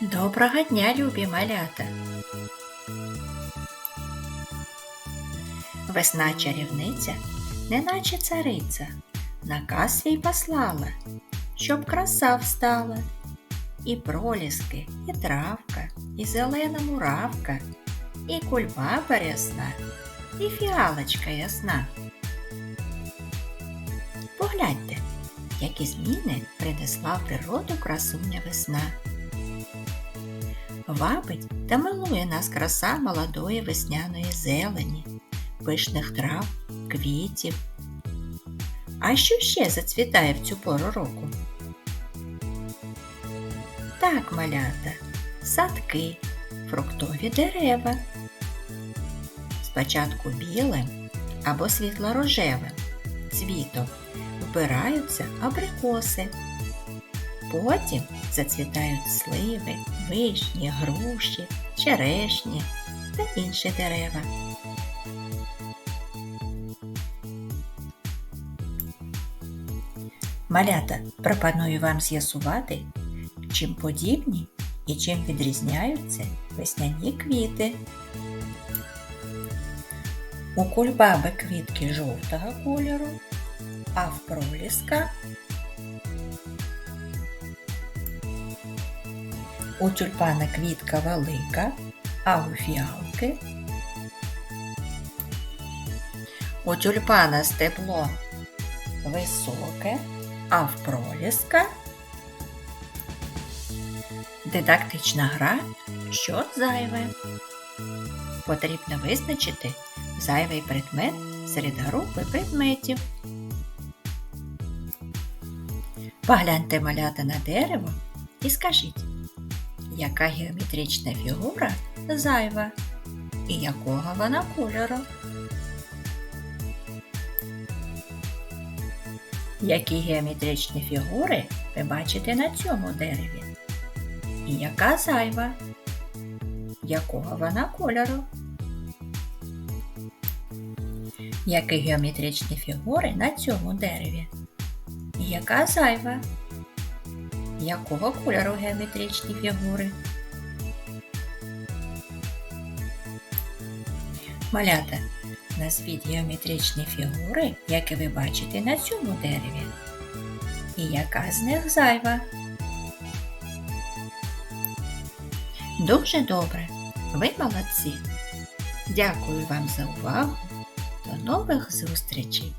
Доброго дня, любі малята! Весна чарівниця, неначе цариця, наказ свій послала, щоб краса встала, і проліски, і травка, і зелена муравка, і кульбаба рясна, і фіалочка ясна. Погляньте, які зміни принесла в природу красуня весна. Вабить та милує нас краса молодої весняної зелені, пишних трав, квітів. А що ще зацвітає в цю пору року? Так, малята, садки, фруктові дерева. Спочатку білим або світло-рожевим цвітом вбираються абрикоси. Потім зацвітають сливи, вишні, груші, черешні та інші дерева. Малята пропоную вам з'ясувати, чим подібні і чим відрізняються весняні квіти. У кульбаби квітки жовтого кольору, а в проліска У тюльпана квітка велика, а у фіалки. У тюльпана стебло високе, а в проліска дидактична гра що зайве. Потрібно визначити зайвий предмет серед групи предметів. Погляньте малята на дерево і скажіть, яка геометрична фігура зайва і якого вона кольору? Які геометричні фігури ви бачите на цьому дереві? І яка зайва? Якого вона кольору? Які геометричні фігури на цьому дереві? І яка зайва? Якого кольору геометричні фігури? Малята, назвіть геометричні фігури, які ви бачите на цьому дереві. І яка з них зайва? Дуже добре. Ви молодці. Дякую вам за увагу. До нових зустрічей!